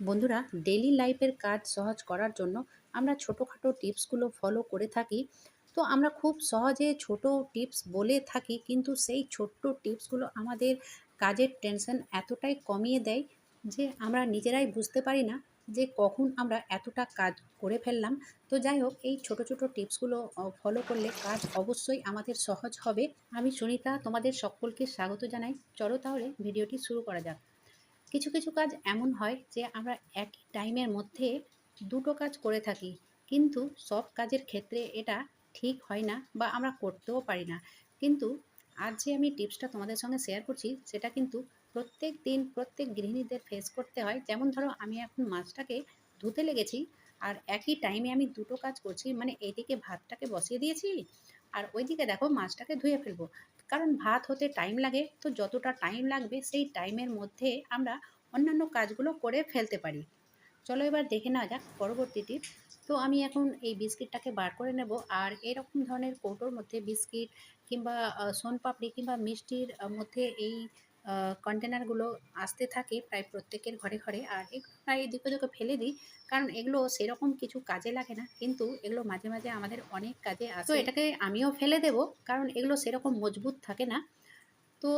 বন্ধুরা ডেলি লাইফের কাজ সহজ করার জন্য আমরা ছোটোখাটো টিপসগুলো ফলো করে থাকি। তো আমরা খুব সহজে ছোট টিপস বলে থাকি, কিন্তু সেই ছোট্ট টিপসগুলো আমাদের কাজের টেনশন এতটাই কমিয়ে দেয় যে আমরা নিজেরাই বুঝতে পারি না যে কখন আমরা এতটা কাজ করে ফেললাম। তো যাই হোক, এই ছোট ছোট টিপসগুলো ফলো করলে কাজ অবশ্যই আমাদের সহজ হবে। আমি সুনিতা, তোমাদের সকলকে স্বাগত জানাই। চলো তাহলে ভিডিওটি শুরু করা যাক। কিছু কিছু কাজ এমন হয় যে আমরা একই টাইমের মধ্যে দুটো কাজ করে থাকি। কিন্তু সব কাজের ক্ষেত্রে এটা ঠিক হয় না বা আমরা করতেও পারি না। কিন্তু আজ যে আমি টিপসটা তোমাদের সঙ্গে শেয়ার করছি, সেটা কিন্তু প্রত্যেক দিন প্রত্যেক গৃহিণীদের ফেস করতে হয়। যেমন ধরো, আমি এখন মাছটাকে ধুতে লেগেছি, আর একই টাইমে আমি দুটো কাজ করছি মানে এইদিকে ভাতটাকে বসিয়ে দিয়েছি আর ওইদিকে দেখো মাছটাকে ধুয়ে ফেলব। কারণ ভাত হতে টাইম লাগে, তো যতটা টাইম লাগবে সেই টাইমের মধ্যে আমরা অন্যান্য কাজগুলো করে ফেলতে পারি। চলো এবার দেখে নেওয়া যাক পরবর্তী টিপ। তো আমি এখন এই বিস্কিটটাকে বার করে নেব আর এরকম ধরনের কৌটোর মধ্যে বিস্কিট কিংবা সোনপাপড়ি কিংবা মিষ্টির মধ্যে এই কন্টেনারগুলো আসতে থাকে প্রায় প্রত্যেকের ঘরে ঘরে আর এগুলো প্রায় এদিকে ওদিকে ফেলে দিই। কারণ এগুলো সেরকম কিছু কাজে লাগে না, কিন্তু এগুলো মাঝে মাঝে আমাদের অনেক কাজে আসে। তো এটাকে আমিও ফেলে দেব, কারণ এগুলো সেরকম মজবুত থাকে না। তো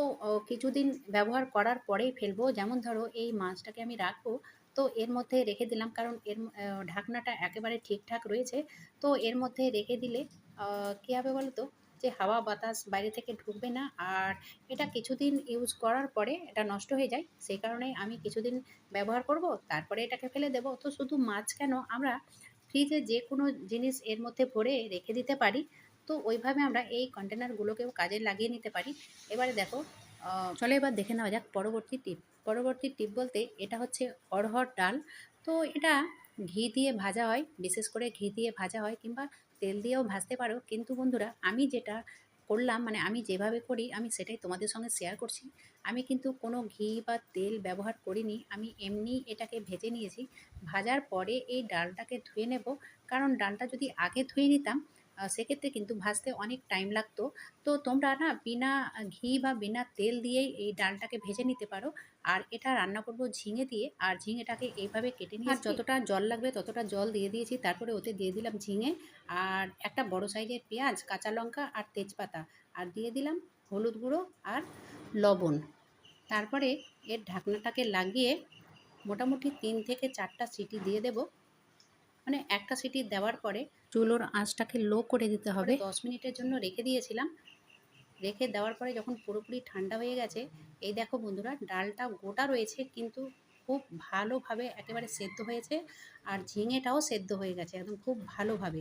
কিছুদিন ব্যবহার করার পরেই ফেলব। যেমন ধরো, এই মাছটাকে আমি রাখব। তো এর মধ্যে রেখে দিলাম, কারণ এর ঢাকনাটা একেবারে ঠিকঠাক রয়েছে। তো এর মধ্যে রেখে দিলে কী হবে বলো তো যে হাওয়া বাতাস বাইরে থেকে ঢুকবে না আর এটা কিছুদিন ইউজ করার পরে এটা নষ্ট হয়ে যায়, সেই কারণে আমি কিছুদিন ব্যবহার করব, তারপরে এটাকে ফেলে দেব। তো শুধু মাছ কেন আমরা ফ্রিজে যে কোনো জিনিস এর মধ্যে ভরে রেখে দিতে পারি, তো ওইভাবে আমরা এই কন্টেনারগুলোকেও কাজে লাগিয়ে নিতে পারি। এবারে দেখো চলে এবার দেখে নেওয়া যাক পরবর্তী টিপ পরবর্তী টিপ বলতে এটা হচ্ছে অড়হর ডাল। তো এটা ঘি দিয়ে ভাজা হয়, বিশেষ করে ঘি দিয়ে ভাজা হয় কিংবা তেল দিয়েও ভাজতে পারো। কিন্তু বন্ধুরা, আমি যেটা করলাম মানে আমি যেভাবে করি, আমি সেটাই তোমাদের সঙ্গে শেয়ার করছি। আমি কিন্তু কোনো ঘি বা তেল ব্যবহার করিনি। আমি এমনি এটাকে ভেজে নিয়েছি। ভাজার পরে এই ডালটাকে ধুয়ে নেব। কারণ ডালটা যদি আগে ধুয়ে নিতাম সেক্ষেত্রে কিন্তু ভাজতে অনেক টাইম লাগতো। তো তোমরা না বিনা ঘি বা বিনা তেল দিয়েই এই ডালটাকে ভেজে নিতে পারো। আর এটা রান্না করব ঝিঙে দিয়ে। আর ঝিঙেটাকে এইভাবে কেটে নিয়ে যতটা জল লাগবে ততটা জল দিয়ে দিয়েছি। তারপরে ওতে দিয়ে দিলাম ঝিঙে। আর একটা বড় সাইজের পেঁয়াজ কাঁচা লঙ্কা আর তেজপাতা। আর দিয়ে দিলাম হলুদ গুঁড়ো আর লবণ। তারপরে এর ঢাকনাটাকে লাগিয়ে মোটামুটি তিন থেকে চারটা সিটি দিয়ে দেব। মানে একটা সিটি দেওয়ার পরে চুলোর আঁচটাকে লো করে দিতে হবে। দশ মিনিটের জন্য রেখে দিয়েছিলাম। রেখে দেওয়ার পরে যখন পুরোপুরি ঠান্ডা হয়ে গেছে এই দেখো বন্ধুরা ডালটা গোটা রয়েছে কিন্তু খুব ভালোভাবে একেবারে সেদ্ধ হয়েছে আর ঝিঙেটাও সেদ্ধ হয়ে গেছে একদম খুব ভালোভাবে।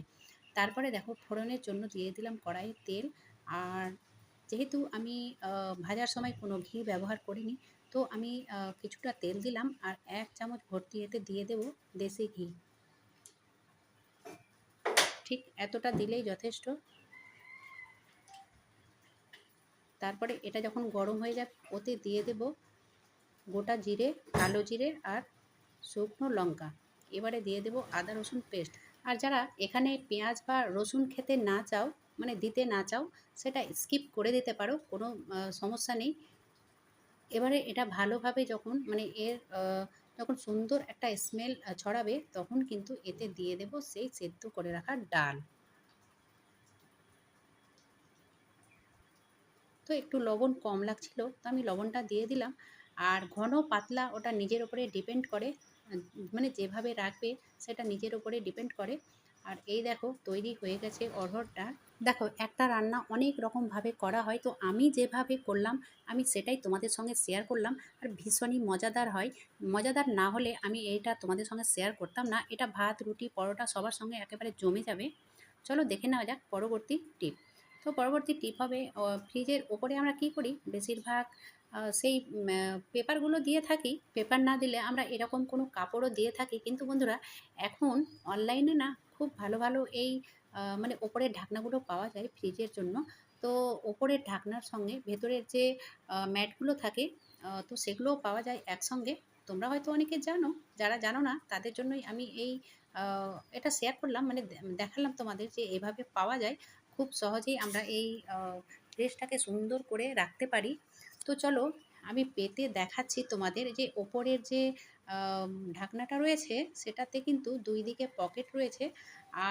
তারপরে দেখো ফোড়নের জন্য দিয়ে দিলাম কড়াইয়ের তেল আর যেহেতু আমি ভাজার সময় কোনো ঘি ব্যবহার করিনি তো আমি কিছুটা তেল দিলাম আর এক চামচ ভর্তি এতে দিয়ে দেব দেশি ঘি। ঠিক এতটা দিলেই যথেষ্ট। তারপরে এটা যখন গরম হয়ে যাবে ওতে দিয়ে দেব গোটা জিরে, কালো জিরে আর শুকনো লঙ্কা। এবারে দিয়ে দেব আদা, রসুন পেস্ট। আর যারা এখানে পেঁয়াজ বা রসুন খেতে না চাও মানে দিতে না চাও, সেটা স্কিপ করে দিতে পারো, কোনো সমস্যা নেই। এবারে এটা ভালোভাবে যখন মানে এর যখন সুন্দর একটা স্মেল ছড়াবে, তখন কিন্তু এতে দিয়ে দেব সেই সেদ্ধ করে রাখা ডাল। তো একটু লবণ কম লাগছিল, তো আমি লবণটা দিয়ে দিলাম। আর ঘন পাতলা ওটা নিজের ওপরে ডিপেন্ড করে মানে যেভাবে রাখবে সেটা নিজের ওপরে ডিপেন্ড করে। আর এই দেখো, তৈরি হয়ে গেছে অরহরটা দেখো, একটা রান্না অনেক রকমভাবে করা হয়। তো আমি যেভাবে করলাম, আমি সেটাই তোমাদের সঙ্গে শেয়ার করলাম। আর ভীষণই মজাদার হয়। মজাদার না হলে আমি এইটা তোমাদের সঙ্গে শেয়ার করতাম না। এটা ভাত, রুটি, পরোটা সবার সঙ্গে একেবারে জমে যাবে। চলো দেখে নেওয়া যাক পরবর্তী টিপ তো পরবর্তী টিপ হবে ফ্রিজের ওপরে আমরা কি করি? বেশিরভাগ সেই পেপারগুলো দিয়ে থাকি। পেপার না দিলে আমরা এরকম কোনো কাপড়ও দিয়ে থাকি। কিন্তু বন্ধুরা, এখন অনলাইনে না খুব ভালো ভালো এই মানে ওপরের ঢাকনাগুলো পাওয়া যায় ফ্রিজের জন্য। তো ওপরের ঢাকনার সঙ্গে ভেতরের যে ম্যাটগুলো থাকে তো সেগুলোও পাওয়া যায় একসঙ্গে। তোমরা হয়তো অনেকে জানো, যারা জানো না, তাদের জন্যই আমি এই এটা শেয়ার করলাম। মানে দেখালাম তোমাদের যে এভাবে পাওয়া যায়। খুব সহজেই আমরা এই ড্রেসটাকে সুন্দর করে রাখতে পারি। তো চলো আমি পেতে দেখাচ্ছি তোমাদের যে ওপরের যে ঢাকনাটা রয়েছে সেটাতে কিন্তু দুই দিকে পকেট রয়েছে।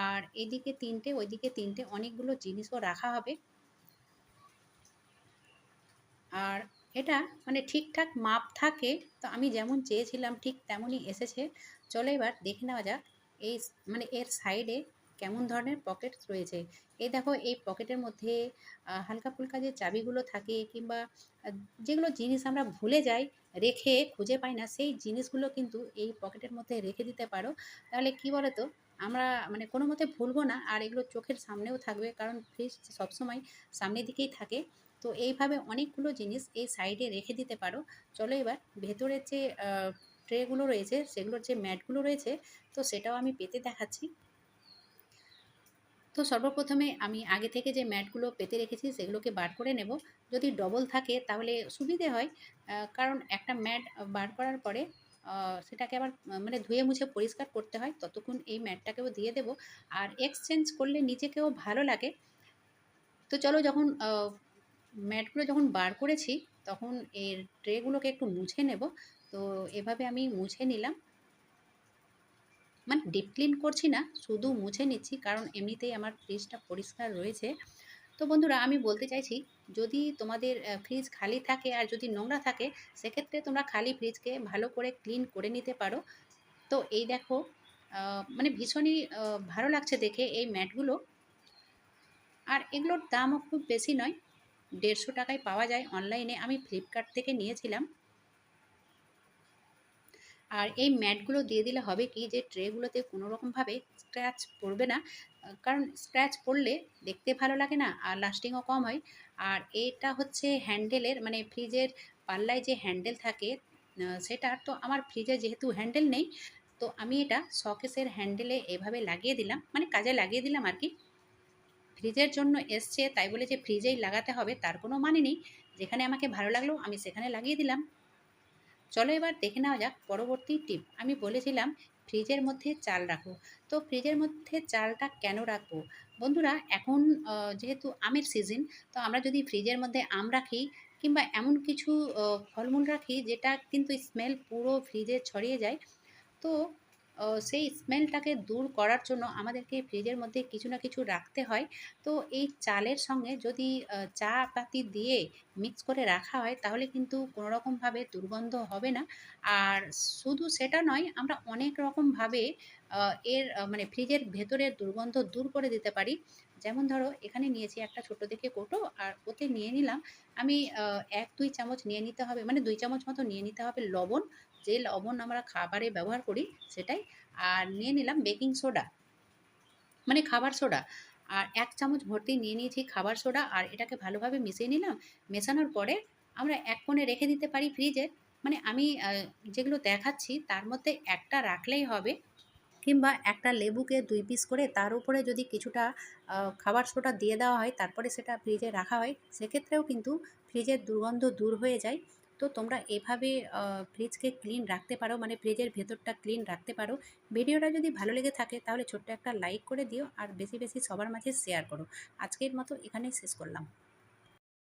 আর এদিকে ৩ টে ওইদিকে তিনটে অনেকগুলো জিনিসও রাখা হবে। আর এটা মানে ঠিকঠাক মাপ থাকে, তো আমি যেমন চেয়েছিলাম ঠিক তেমনই এসেছে। চলো এবার দেখে নেওয়া যাক এই মানে এর সাইডে কেমন ধরনের পকেট রয়েছে। এই দেখো এই পকেটের মধ্যে হালকা-ফুলকা যে চাবিগুলো থাকে কিংবা যেগুলো জিনিস আমরা ভুলে যাই, রেখে খুঁজে পাই না সেই জিনিসগুলো কিন্তু এই পকেটের মধ্যে রেখে দিতে পারো। তাহলে কি বলো তো? আমরা মানে কোনো মতে ভুলবো না আর এগুলো চোখের সামনেও থাকবে কারণ ফ্রিজ সবসময় সামনের দিকেই থাকে। তো এইভাবে অনেকগুলো জিনিস এই সাইডে রেখে দিতে পারো। চলো এবার ভেতরের যে ট্রেগুলো রয়েছে সেগুলোর যে ম্যাটগুলো রয়েছে তো সেটাও আমি পেতে দেখাচ্ছি। তো সর্বপ্রথমে আমি আগে থেকে যে ম্যাটগুলো পেতে রেখেছি সেগুলোকে বার করে নেব। যদি ডবল থাকে তাহলে সুবিধে হয়। কারণ একটা ম্যাট বার করার পরে সেটাকে আবার মানে ধুয়ে মুছে পরিষ্কার করতে হয়। ততক্ষণ এই ম্যাটটাকেও দিয়ে দেব। আর এক্সচেঞ্জ করলে নিজেকেও ভালো লাগে। তো চলো যখন ম্যাটগুলো যখন বার করেছি তখন এর ট্রেগুলোকে একটু মুছে নেব। তো এভাবে আমি মুছে নিলাম। মানে ডিপ ক্লিন করছি না, শুধু মুছে নিচ্ছি কারণ এমনিতেই আমার ফ্রিজটা পরিষ্কার রয়েছে। তো বন্ধুরা আমি বলতে চাইছি যদি তোমাদের ফ্রিজ খালি থাকে আর যদি নোংরা থাকে সেক্ষেত্রে তোমরা খালি ফ্রিজকে ভালো করে ক্লিন করে নিতে পারো। তো এই দেখো মানে ভীষণই ভালো লাগছে দেখে এই ম্যাটগুলো। আর এগুলোর দামও খুব বেশি নয়। দেড়শো টাকায় পাওয়া যায় অনলাইনে। আমি ফ্লিপকার্ট থেকে নিয়েছিলাম। আর এই ম্যাটগুলো দিয়ে দিলে হবে কি যে ট্রেগুলোতে কোনো রকমভাবে স্ক্র্যাচ পড়বে না। কারণ স্ক্র্যাচ পড়লে দেখতে ভালো লাগে না আর লাস্টিংও কম হয়। আর এটা হচ্ছে হ্যান্ডেলের মানে ফ্রিজের পাল্লায় যে হ্যান্ডেল থাকে আ সেটার তো আমার ফ্রিজে যেহেতু হ্যান্ডেল নেই, তো আমি এটা শকেসের হ্যান্ডেলে এভাবে লাগিয়ে দিলাম। মানে কাজে লাগিয়ে দিলাম আর কি ফ্রিজের জন্য এসছে, তাই বলে যে ফ্রিজেই লাগাতে হবে, তার কোনো মানে নেই। যেখানে আমাকে ভালো লাগল, আমি সেখানে লাগিয়ে দিলাম। চলো এবার দেখে নেওয়া যাক পরবর্তী টিপ। আমি বলেছিলাম ফ্রিজের মধ্যে চাল রাখো। তো ফ্রিজের মধ্যে চালটা কেন রাখব? বন্ধুরা, এখন যেহেতু আমের সিজন তো আমরা যদি ফ্রিজের মধ্যে আম রাখি কিংবা এমন কিছু ফলমূল রাখি যেটা কিন্তু স্মেল পুরো ফ্রিজে ছড়িয়ে যায়। তো সেই স্মেলটাকে দূর করার জন্য আমাদেরকে ফ্রিজের মধ্যে কিছু না কিছু রাখতে হয়। তো এই চালের সঙ্গে যদি চা পাতি দিয়ে মিক্স করে রাখা হয়, তাহলে কিন্তু কোনো রকমভাবে দুর্গন্ধ হবে না। আর শুধু সেটা নয়, আমরা অনেক রকমভাবে এর মানে ফ্রিজের ভেতরের দুর্গন্ধ দূর করে দিতে পারি। যেমন ধরো এখানে নিয়েছি একটা ছোট দেখে কৌটো, আর ওতে নিয়ে নিলাম, আমি আ ১-২ চামচ নিয়ে নিতে হবে মানে দুই চামচ মতো নিয়ে নিতে হবে লবণ। যে লবণ আমরা খাবারে ব্যবহার করি সেটাই। আর নিয়ে নিলাম বেকিং সোডা। মানে খাবার সোডা। আর এক চামচ ভর্তি নিয়ে নিয়েছি খাবার সোডা, আর এটাকে ভালোভাবে মিশিয়ে নিলাম। মেশানোর পরে আমরা এক কোণে রেখে দিতে পারি ফ্রিজে। মানে আমি যেগুলো দেখাচ্ছি তার মধ্যে একটা রাখলেই হবে। কিংবা একটা লেবুকে দুই পিস করে তার উপরে যদি কিছুটা খাবার সোটা দিয়ে দেওয়া হয় তারপরে সেটা ফ্রিজে রাখা হয় সেক্ষেত্রেও কিন্তু ফ্রিজের দুর্গন্ধ দূর হয়ে যায়। তো তোমরা এভাবে ফ্রিজকে ক্লিন রাখতে পারো মানে ফ্রিজের ভেতরটা ক্লিন রাখতে পারো। ভিডিওটা যদি ভালো লেগে থাকে তাহলে ছোট্ট একটা লাইক করে দিও আর বেশি, বেশি সবার মাঝে শেয়ার করো। আজকের মতো এখানেই শেষ করলাম।